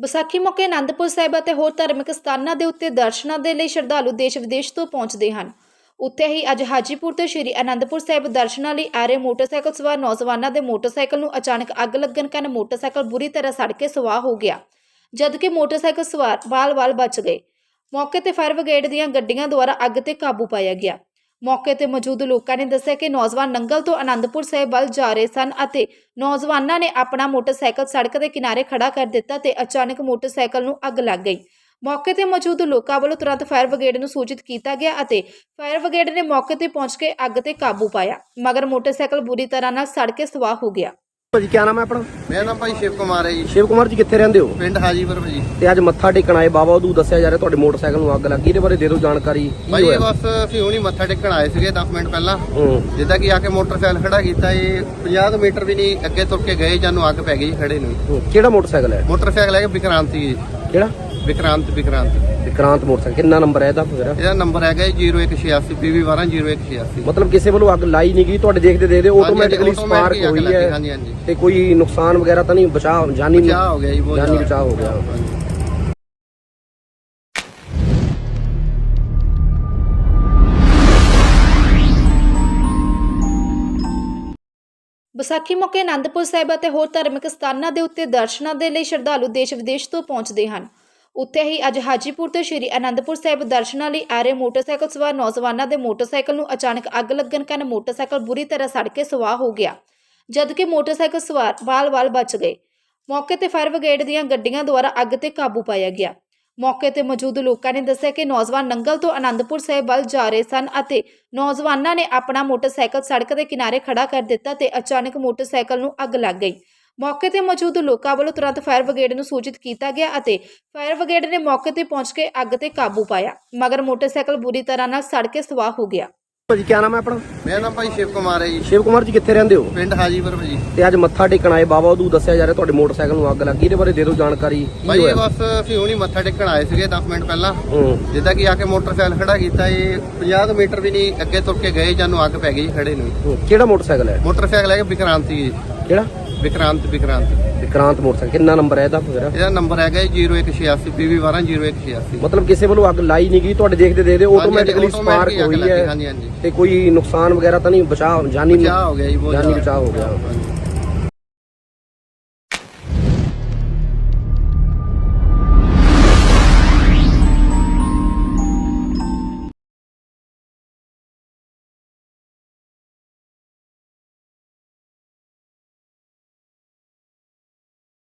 ਵਿਸਾਖੀ ਮੌਕੇ ਆਨੰਦਪੁਰ ਸਾਹਿਬ ਅਤੇ ਹੋਰ ਧਾਰਮਿਕ ਸਥਾਨਾਂ ਦੇ ਉੱਤੇ ਦਰਸ਼ਨਾਂ ਦੇ ਲਈ ਸ਼ਰਧਾਲੂ ਦੇਸ਼ ਵਿਦੇਸ਼ ਤੋਂ ਪਹੁੰਚਦੇ ਹਨ। ਉੱਥੇ ਹੀ ਅੱਜ ਹਾਜੀਪੁਰ ਤੋਂ ਸ਼੍ਰੀ ਆਨੰਦਪੁਰ ਸਾਹਿਬ ਦਰਸ਼ਨਾਂ ਲਈ ਆ ਰਹੇ ਮੋਟਰਸਾਈਕਲ ਸਵਾਰ ਨੌਜਵਾਨਾਂ ਦੇ ਮੋਟਰਸਾਈਕਲ ਨੂੰ ਅਚਾਨਕ ਅੱਗ ਲੱਗਣ ਕਾਰਨ ਮੋਟਰਸਾਈਕਲ ਬੁਰੀ ਤਰ੍ਹਾਂ ਸੜ ਕੇ ਸਵਾਹ ਹੋ ਗਿਆ, ਜਦਕਿ ਮੋਟਰਸਾਈਕਲ ਸਵਾਰ ਬਾਲ-ਬਾਲ ਬਚ ਗਏ। ਮੌਕੇ ਤੇ ਫਾਇਰ ਬ੍ਰਿਗੇਡ ਦੀਆਂ ਗੱਡੀਆਂ ਦੁਆਰਾ ਅੱਗ ਤੇ ਕਾਬੂ ਪਾਇਆ ਗਿਆ। ਮੌਕੇ ਤੇ ਮੌਜੂਦ ਲੋਕਾਂ ਨੇ ਦੱਸਿਆ ਕਿ ਨੌਜਵਾਨ ਨੰਗਲ ਤੋਂ ਆਨੰਦਪੁਰ ਸਾਹਿਬ ਵੱਲ ਜਾ ਰਹੇ ਸਨ ਅਤੇ ਨੌਜਵਾਨਾਂ ਨੇ ਆਪਣਾ ਮੋਟਰਸਾਈਕਲ ਸੜਕ ਦੇ ਕਿਨਾਰੇ ਖੜਾ ਕਰ ਦਿੱਤਾ ਤੇ ਅਚਾਨਕ ਮੋਟਰਸਾਈਕਲ ਨੂੰ ਅੱਗ ਲੱਗ ਗਈ। ਮੌਕੇ ਤੇ ਮੌਜੂਦ ਲੋਕਾਂ ਵੱਲੋਂ ਤੁਰੰਤ ਫਾਇਰ ਬ੍ਰਿਗੇਡ ਨੂੰ ਸੂਚਿਤ ਕੀਤਾ ਗਿਆ ਅਤੇ ਫਾਇਰ ਬ੍ਰਿਗੇਡ ਨੇ ਮੌਕੇ ਤੇ ਪਹੁੰਚ ਕੇ ਅੱਗ ਤੇ ਕਾਬੂ ਪਾਇਆ, ਮਗਰ ਮੋਟਰਸਾਈਕਲ ਬੁਰੀ ਤਰ੍ਹਾਂ ਨਾਲ ਸੜ ਕੇ ਸਵਾਹ ਹੋ ਗਿਆ। ਭਾਜੀ ਕੀ ਨਾਮ ਹੈ ਆਪਣਾ? ਮੇਰਾ ਨਾਮ ਭਾਈ ਸ਼ਿਵ ਕੁਮਾਰ ਹੈ ਜੀ। ਸ਼ਿਵ ਕੁਮਾਰ ਜੀ ਕਿੱਥੇ ਰਹਿੰਦੇ ਹੋ? ਪਿੰਡ ਹਾਜੀਪੁਰ ਭਾਜੀ। ਤੇ ਅੱਜ ਮੱਥਾ ਟੇਕਣ ਆਏ ਬਾਬਾ ਉਦੂ ਦੱਸਿਆ ਜਾ ਰਿਹਾ ਤੁਹਾਡੇ ਮੋਟਰਸਾਈਕਲ ਨੂੰ ਅੱਗ ਲੱਗੀ ਇਹਦੇ ਬਾਰੇ ਦੇ ਦਿਓ ਜਾਣਕਾਰੀ। ਕੀ ਭਾਈ ਇਹ ਹੋਇਆ? ਬਸ ਅਸੀਂ ਹੁਣੀ ਮੱਥਾ ਟੇਕਣ ਆਏ ਸੀਗੇ 10 ਮਿੰਟ ਪਹਿਲਾਂ। ਹੂੰ। ਜਿੱਦਾਂ ਕਿ ਆ ਕੇ ਮੋਟਰਸਾਈਕਲ ਖੜਾ ਕੀਤਾ ਇਹ 50 ਕੁ ਮੀਟਰ ਵੀ ਨਹੀਂ ਅੱਗੇ ਤੁਰ ਕੇ ਗਏ ਜਾਨੂੰ ਅੱਗ ਪੈ ਗਈ ਖੜੇ ਨੂੰ। ਹੂੰ। ਕਿਹੜਾ ਮੋਟਰਸਾਈਕਲ ਹੈ? ਮੋਟਰਸਾਈਕਲ ਹੈ ਵਿਕਰਾਂਤੀ ਜੀ। ਕਿਹੜਾ? ਵਿਕਰਾਂਤ ਵਿਕਰਾਂਤ। ਵਿਕਰਾਂਤ ਮੋਟਰਸਾਈਕਲ ਕਿੰਨਾ ਨੰਬਰ ਹੈ ਇਹਦਾ ਵਗੈਰਾ? ਇਹਦਾ ਨੰਬਰ ਹੈਗਾ ਜੀ 0186 PV120186 ਮਤਲਬ ਕਿਸੇ ਵੱਲੋਂ ਅੱਗ ਲਾਈ ਨਹੀਂ ਗਈ ਤੁਹਾਡੇ ਦੇਖਦੇ ਦੇਖਦੇ ਆਟੋਮੈਟਿਕਲੀ ਸਪਾਰਕ ਹੋਈ ਹੈ ਤੇ ਕੋਈ ਨੁਕਸਾਨ ਵਗੈਰਾ ਤਾਂ ਨਹੀਂ ਬਚਾਅ ਜਾਨੀ ਬਚਾਅ ਹੋ ਗਿਆ ਜੀ ਬਹੁਤ ਜਾਨੀ। ਬਚਾਅ ਹੋ ਗਿਆ। ਵਿਸਾਖੀ ਮੌਕੇ ਆਨੰਦਪੁਰ ਸਾਹਿਬ ਅਤੇ ਹੋਰ ਧਾਰਮਿਕ ਸਥਾਨਾਂ ਦੇ ਉੱਤੇ ਦਰਸ਼ਨਾਂ ਦੇ ਲਈ ਸ਼ਰਧਾਲੂ ਦੇਸ਼ ਵਿਦੇਸ਼ ਤੋਂ ਪਹੁੰਚਦੇ ਹਨ। ਉੱਥੇ ਹੀ ਅੱਜ ਹਾਜੀਪੁਰ ਤੋਂ ਸ਼੍ਰੀ ਅਨੰਦਪੁਰ ਸਾਹਿਬ ਦਰਸ਼ਨਾਂ ਲਈ ਆ ਰਹੇ ਮੋਟਰਸਾਈਕਲ ਸਵਾਰ ਨੌਜਵਾਨਾਂ ਦੇ ਮੋਟਰਸਾਈਕਲ ਨੂੰ ਅਚਾਨਕ ਅੱਗ ਲੱਗਣ ਕਾਰਨ ਮੋਟਰਸਾਈਕਲ ਬੁਰੀ ਤਰ੍ਹਾਂ ਸੜ ਕੇ ਸਵਾਹ ਹੋ ਗਿਆ, ਜਦਕਿ ਮੋਟਰਸਾਈਕਲ ਸਵਾਰ ਬਾਲ-ਬਾਲ ਬਚ ਗਏ। ਮੌਕੇ ਤੇ ਫਾਇਰ ਬ੍ਰਿਗੇਡ ਦੀਆਂ ਗੱਡੀਆਂ ਦੁਆਰਾ ਅੱਗ ਤੇ ਕਾਬੂ ਪਾਇਆ ਗਿਆ। ਮੌਕੇ ਤੇ ਮੌਜੂਦ ਲੋਕਾਂ ਨੇ ਦੱਸਿਆ ਕਿ ਨੌਜਵਾਨ ਨੰਗਲ ਤੋਂ ਅਨੰਦਪੁਰ ਸਾਹਿਬ ਵੱਲ ਜਾ ਰਹੇ ਸਨ ਅਤੇ ਨੌਜਵਾਨਾਂ ਨੇ ਆਪਣਾ ਮੋਟਰਸਾਈਕਲ ਸੜਕ ਦੇ ਕਿਨਾਰੇ ਖੜਾ ਕਰ ਦਿੱਤਾ ਤੇ ਅਚਾਨਕ ਮੋਟਰਸਾਈਕਲ ਨੂੰ ਅੱਗ ਲੱਗ ਗਈ। ਮੌਕੇ ਤੇ ਮੌਜੂਦ ਲੋਕਾਂ ਵੱਲੋਂ ਤੁਰੰਤ ਫਾਇਰ ਬ੍ਰਿਗੇਡ ਨੂੰ ਸੂਚਿਤ ਕੀਤਾ ਗਿਆ ਅਤੇ ਫਾਇਰ ਬ੍ਰਿਗੇਡ ਨੇ ਮੌਕੇ ਤੇ ਪਹੁੰਚ ਕੇ ਅੱਗ ਤੇ ਕਾਬੂ ਪਾਇਆ ਮਗਰ ਮੋਟਰਸਾਈਕਲ ਬੁਰੀ ਤਰ੍ਹਾਂ ਨਾਲ ਸੜ ਕੇ ਸਵਾਹ ਹੋ ਗਿਆ। ਭਾਜੀ ਕੀ ਨਾਮ ਹੈ ਆਪਣਾ? ਮੇਰਾ ਨਾਮ ਭਾਈ ਸ਼ਿਵ ਕੁਮਾਰ ਹੈ ਜੀ। ਸ਼ਿਵ ਕੁਮਾਰ ਜੀ ਕਿੱਥੇ ਰਹਿੰਦੇ ਹੋ? ਪਿੰਡ ਹਾਜੀਪੁਰ ਭਾਜੀ। ਤੇ ਅੱਜ ਮੱਥਾ ਟੇਕਣ ਆਏ ਬਾਬਾ ਉਦੂ ਦੱਸਿਆ ਜਾ ਰਿਹਾ ਤੁਹਾਡੇ ਮੋਟਰਸਾਈਕਲ ਨੂੰ ਅੱਗ ਲੱਗੀ ਇਹਦੇ ਬਾਰੇ ਦੇ ਦਿਓ ਜਾਣਕਾਰੀ। ਭਾਈ ਇਹ ਬਸ ਅਸੀਂ ਹੁਣੀ ਮੱਥਾ ਟੇਕਣ ਆਏ ਸੀਗੇ 10 ਮਿੰਟ ਪਹਿਲਾਂ। ਹੂੰ। ਜਿੱਦਾਂ ਕਿ ਆ ਕੇ ਮੋਟਰਸਾਈਕਲ ਖੜਾ ਕੀਤਾ ਇਹ 50 ਕੁ ਮੀਟਰ ਵੀ ਨਹੀਂ ਅੱਗੇ ਤੁਰ ਕੇ ਗਏ ਜਾਨੂੰ ਅੱਗ ਪੈ ਗਈ ਖੜੇ ਨੂੰ। ਕਿਹੜਾ ਮੋਟਰਸਾਈਕਲ ਹੈ? ਮੋਟਰਸਾਈਕਲ ਹੈ ਵਿਕਰਾਂਤੀ ਜੀ। ਕਿਹੜਾ? ਵਿਕਰਾਂਤ ਵਿਕਰਾਂਤ। ਵਿਕਰਾਂਤ ਮੋਟਰਸਾਈਕਲ ਕਿੰਨਾ ਨੰਬਰ ਹੈ ਇਹਦਾ ਵਗੈਰਾ ਇਹਦਾ ਨੰਬਰ ਹੈਗਾ ਜੀ 0186 PV120186 ਮਤਲਬ ਕਿਸੇ ਵੱਲੋਂ ਅੱਗ ਲਾਈ ਨਹੀਂ ਗਈ ਤੁਹਾਡੇ ਦੇਖਦੇ ਦੇਖਦੇ ਆਟੋਮੈਟਿਕਲੀ ਸਪਾਰਕ ਹੋਈ ਹੈ ਹਾਂਜੀ ਹਾਂਜੀ। ਤੇ ਕੋਈ ਨੁਕਸਾਨ ਵਗੈਰਾ ਤਾਂ ਨਹੀਂ ਬਚਾਅ ਜਾਨੀ ਬਚਾਅ ਹੋ ਗਿਆ ਜੀ ਬਹੁਤ ਜਾਨੀ। ਬਚਾਅ ਹੋ ਗਿਆ।